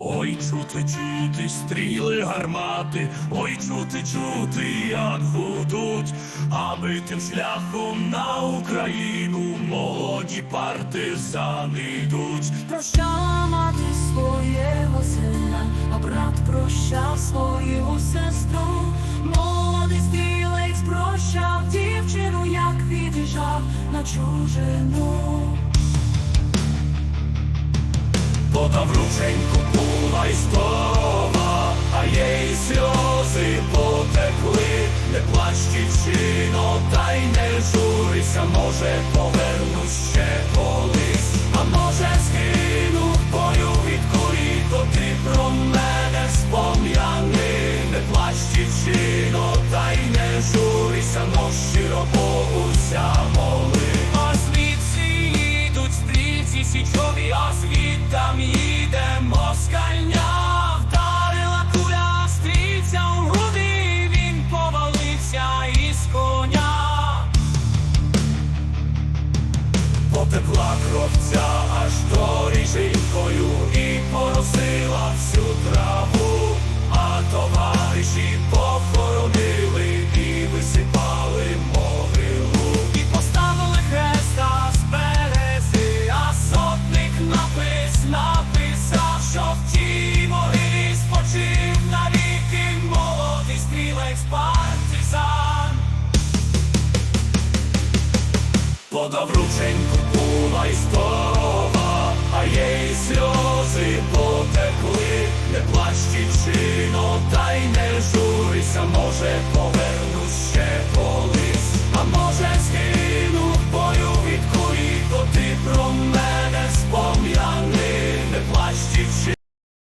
Ой, чути, чути, стріли гармати, ой, чути, чути, як гудуть, аби тим шляхом на Україну молоді партизани йдуть. Прощала мати свого сина, а брат прощав свою сестру. Молодий стрілець прощав дівчину, як від'їжджав на чужину. Бо та може повернусь ще колись, а може згину в бою від курі, то ти про мене спом'яни, не плач дівчино, та й не журися, но щиро Богуся моли. А звідси їдуть стрільці січові, а звідтам їде партизан. Подав рученьку була й здорова, а їй сльози потекли, не плач дівчино, та й не журися, може по